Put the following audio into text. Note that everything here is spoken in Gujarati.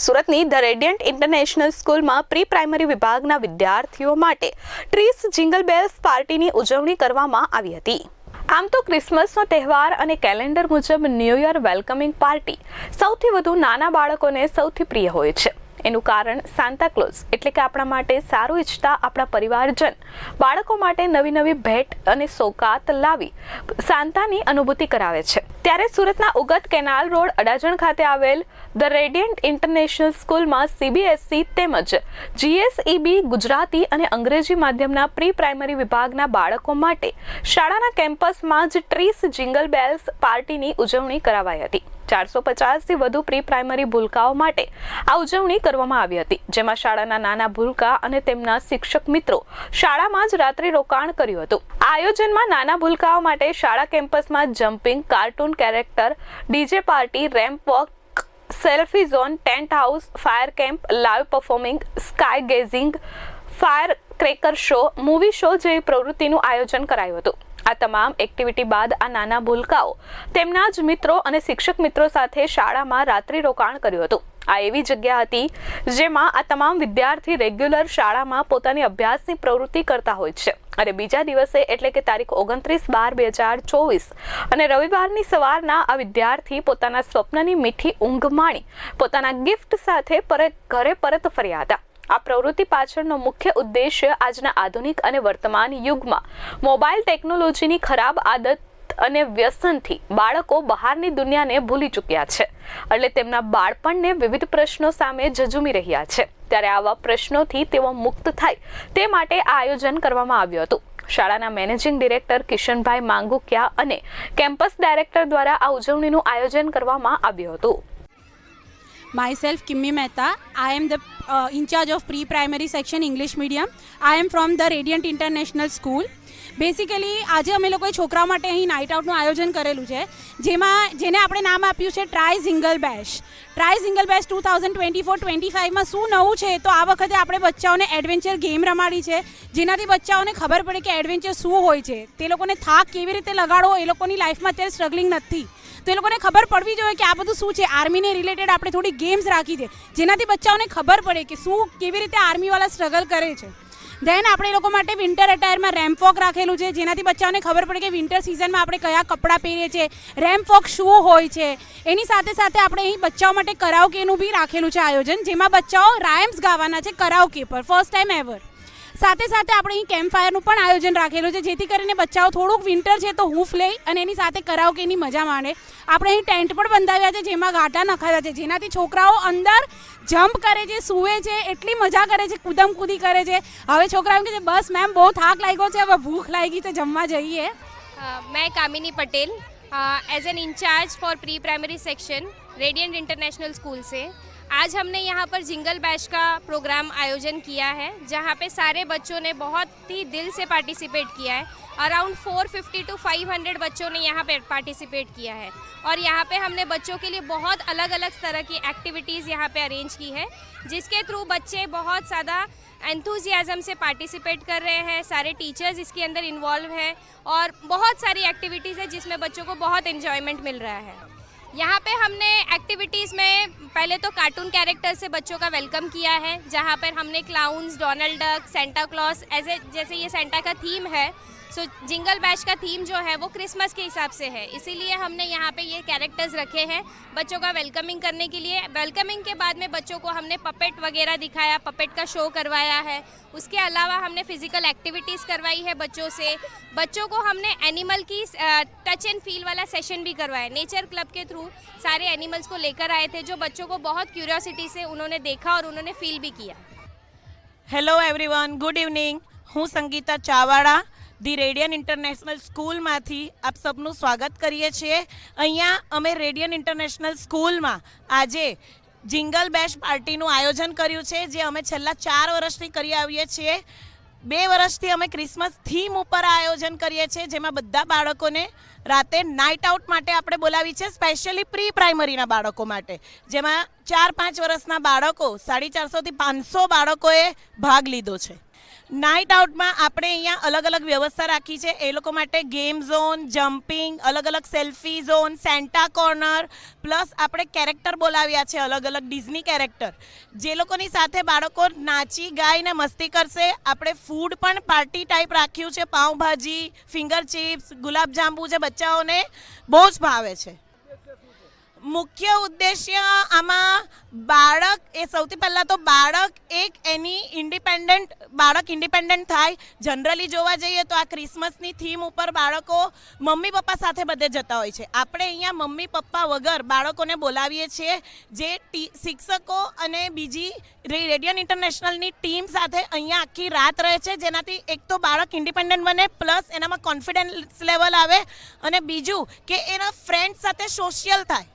સુરતની ધ રેડિયન્ટ ઇન્ટરનેશનલ સ્કૂલમાં પ્રી પ્રાઇમરી વિભાગના વિદ્યાર્થીઓ માટે ટ્રીસ જિંગલ બેલ્સ પાર્ટીની ઉજવણી કરવામાં આવી હતી. આમ તો ક્રિસમસનો તહેવાર અને કેલેન્ડર મુજબ ન્યૂ યર વેલકમિંગ પાર્ટી સૌથી વધુ નાના બાળકોને સૌથી પ્રિય હોય છે. એનું કારણ સાન્તાક્લોઝ એટલે કે આપણા માટે સારું ઈચ્છતા આપણા પરિવારજન. બાળકો માટે નવી નવી ભેટ અને સોગાત લાવી સાંતાની અનુભૂતિ કરાવે છે. ત્યારે સુરતના ઉગત કેનાલ રોડ અડાજણ ખાતે આવેલ ધ રેડિયન્ટ ઇન્ટરનેશનલ સ્કૂલમાં સીબીએસઈ તેમજ જીએસઈબી ગુજરાતી અને અંગ્રેજી માધ્યમના પ્રી પ્રાઇમરી વિભાગના બાળકો માટે શાળાના કેમ્પસમાં જ ટ્રીસ જિંગલ બેલ્સ પાર્ટીની ઉજવણી કરાવાઈ હતી. ચારસો પચાસથી વધુ પ્રી પ્રાઇમરી ભૂલકાઓ માટે આ ઉજવણી કરવામાં આવી હતી. જેમાં શાળાના નાના ભૂલકા અને તેમના શિક્ષક મિત્રો શાળામાં જ રાત્રિ રોકાણ કર્યું હતું. આયોજનમાં નાના ભૂલકાઓ માટે શાળા કેમ્પસમાં jumping, cartoon character DJ party ramp walk selfie zone tent house fire camp live performing sky gazing fire cracker show movie show જેવી પ્રવૃત્તિનું આયોજન કરાયું હતું. આ તમામ એક્ટિવિટી બાદ આ નાના ભૂલકાઓ તેમના જ મિત્રો અને શિક્ષક મિત્રો સાથે શાળામાં રાત્રિ રોકાણ કર્યું હતું. આ એવી જગ્યા હતી જેમાં આ તમામ વિદ્યાર્થી રેગ્યુલર શાળામાં પોતાની અભ્યાસની પ્રવૃત્તિ કરતા હોય છે. અને બીજા દિવસે એટલે કે તારીખ ઓગણત્રીસ બાર બે હજાર ચોવીસ. અને રવિવારની સવારના આ વિદ્યાર્થી પોતાના સ્વપ્નની મીઠી ઊંઘ માણી, પોતાના ગિફ્ટ સાથે પરત ઘરે પરત ફર્યા હતા. આ પ્રવૃત્તિ પાછળનો મુખ્ય ઉદ્દેશ્ય આજના આધુનિક અને વર્તમાન યુગમાં. મોબાઈલ ટેકનોલોજીની ખરાબ આદત અને વ્યસનથી બાળકો બહારની દુનિયાને ભૂલી ચૂક્યા છે. એટલે તેમના બાળપણને વિવિધ પ્રશ્નો સામે ઝઝુમી રહ્યા છે. ત્યારે આવા પ્રશ્નોથી તેઓ મુક્ત થાય તે માટે આ આયોજન કરવામાં આવ્યું હતું. શાળાના મેનેજિંગ ડિરેક્ટર કિશનભાઈ માંગુકિયા અને કેમ્પસ ડાયરેક્ટર દ્વારા આ ઉજવણીનું આયોજન કરવામાં આવ્યું હતું. Myself Kimmi Mehta. I am the uh, in charge of pre-primary section English medium. I am from the Radiant International School. Basically આજે અમે લોકોએ છોકરાઓ માટે અહીં નાઇટ આઉટનું આયોજન કરેલું છે જેમાં જેને આપણે નામ આપ્યું છે try jingle bash try jingle bash two thousand twenty four twenty ફાઇવમાં શું નવું છે તો આ વખતે આપણે બચ્ચાઓને એડવેન્ચર ગેમ રમાડી છે જેનાથી બચ્ચાઓને ખબર પડે કે એડવેન્ચર શું હોય છે તે લોકોને થાક કેવી રીતે લગાડવો એ લોકોની લાઈફમાં અત્યારે સ્ટ્રગલિંગ નથી તો એ લોકોને ખબર પડવી જોઈએ કે આ બધું શું છે આર્મીને રિલેટેડ આપણે થોડી ગેમ્સ રાખી છે. જેનાથી બચ્ચાઓને ખબર પડે કે શું કેવી રીતે આર્મીવાળા સ્ટ્રગલ કરે છે. દેન આપણે લોકો માટે વિન્ટર અટાયરમાં રેમ્પ વોક રાખેલું છે. જેનાથી બચ્ચાઓને ખબર પડે કે વિન્ટર સિઝનમાં આપણે કયા કપડાં પહેરીએ છીએ. રેમ્પ વોક શું હોય છે. એની સાથે સાથે આપણે અહીં બચ્ચાઓ માટે કરાઓકેનું બી રાખેલું છે આયોજન. જેમાં બચ્ચાઓ રાયમ્સ ગાવાના છે કરાઓકે પર. ફર્સ્ટ ટાઈમ એવર સાથે સાથે આપણે અહીં કેમ્પ ફાયરનું પણ આયોજન રાખેલું છે, જેથી કરીને બચ્ચાઓ થોડુંક વિન્ટર છે તો હૂફ લઈ અને એની સાથે કરાઓકેની મજા માણે આપણે અહીં ટેન્ટ પણ બંધાવ્યા છે, જેમાં ગાંઠા નખાવ્યા છે. જેનાથી છોકરાઓ અંદર જમ્પ કરે છે, સૂવે છે, એટલી મજા કરે છે કુદમ કૂદમકૂદી કરે છે. હવે છોકરાઓ કે બસ મેમ બહુ થાક લાગ્યો છે, હવે ભૂખ લાગી તો જમવા જઈએ. મેં Kamini Patel as an incharge for pre primary section Radiant International School से। आज हमने यहाँ पर जिंगल बैश का प्रोग्राम आयोजन किया है, जहाँ पे सारे बच्चों ने बहुत ही दिल से पार्टिसिपेट किया है। अराउंड 450 टू 500 बच्चों ने यहाँ पे पार्टिसिपेट किया है। और यहाँ पे हमने बच्चों के लिए बहुत अलग अलग तरह की एक्टिविटीज़ यहाँ पे अरेंज की है, जिसके थ्रू बच्चे बहुत ज़्यादा एंथुजियाज़म से पार्टिसिपेट कर रहे हैं, सारे टीचर्स इसके अंदर इन्वॉल्व हैं, और बहुत सारी एक्टिविटीज़ है जिसमें बच्चों को बहुत इन्जॉयमेंट मिल रहा है। यहाँ पे हमने एक्टिविटीज़ में पहले तो कार्टून कैरेक्टर से बच्चों का वेलकम किया है जहाँ पर हमने clowns Donald Duck Santa Claus as जैसे ये सेंटा का थीम है सो जिंगल बैश का थीम जो है वो क्रिसमस के हिसाब से है इसीलिए हमने यहाँ पे ये कैरेक्टर्स रखे हैं बच्चों का वेलकमिंग करने के लिए वेलकमिंग के बाद में बच्चों को हमने पपेट वगैरह दिखाया पपेट का शो करवाया है उसके अलावा हमने फिजिकल एक्टिविटीज़ करवाई है बच्चों से बच्चों को हमने एनिमल की टच एंड फील वाला सेशन भी करवाया नेचर क्लब के थ्रू सारे एनिमल्स को लेकर आए थे जो बच्चों को बहुत क्यूरियोसिटी से उन्होंने देखा और उन्होंने फील भी किया હેલો એવરીવન ગુડ ઇવનિંગ હું સંગીતા ચાવાડા The Radiant International સ્કૂલમાંથી આપ સબનું સ્વાગત કરીએ છીએ. અહીંયા અમે રેડિયન ઇન્ટરનેશનલ સ્કૂલમાં આજે જિંગલ બેશ પાર્ટીનું આયોજન કર્યું છે, જે અમે છેલ્લા ચાર વર્ષથી કરી આવીએ છીએ. બે વર્ષથી અમે ક્રિસમસ થીમ ઉપર આયોજન કરીએ છીએ, જેમાં બધા બાળકોને રાતે નાઇટ આઉટ માટે આપણે બોલાવી છે સ્પેશિયલી પ્રી પ્રાઇમરીના બાળકો માટે. જેમાં ચાર પાંચ વર્ષના બાળકો, સાડી ચારસોથી પાંચસો બાળકોએ ભાગ લીધો છે. નાઇટ આઉટમાં આપણે અહીંયા અલગ અલગ વ્યવસ્થા રાખી છે. એ લોકો માટે ગેમ ઝોન જમ્પિંગ અલગ અલગ selfie zone Santa corner plus આપણે કેરેક્ટર બોલાવ્યા છે અલગ અલગ ડિઝની કેરેક્ટર જે લોકોની સાથે બાળકો નાચી ગાઈને મસ્તી કરશે, આપણે ફૂડ પણ પાર્ટી ટાઈપ રાખ્યું છે. પાઉંભાજી ફિંગર ચિપ્સ ગુલાબજાંબુ જે બચ્ચાઓને બહુ જ ભાવે છે. મુખ્ય ઉદ્દેશ્ય આમાં બાળક એ સૌથી પહેલાં તો બાળક એક એની ઇન્ડિપેન્ડન્ટ, બાળક ઇન્ડિપેન્ડન્ટ થાય. જનરલી જોવા જઈએ તો આ ક્રિસમસની થીમ ઉપર બાળકો મમ્મી પપ્પા સાથે બધે જતા હોય છે. આપણે અહીંયા મમ્મી પપ્પા વગર બાળકોને બોલાવીએ છીએ જે શિક્ષકો અને બીજી રેડિયન ઇન્ટરનેશનલની ટીમ સાથે અહીંયા આખી રાત રહે છે. જેનાથી એક તો બાળક ઇન્ડિપેન્ડન્ટ બને, પ્લસ એનામાં કોન્ફિડન્સ લેવલ આવે અને બીજું કે એના ફ્રેન્ડ સાથે સોશિયલ થાય.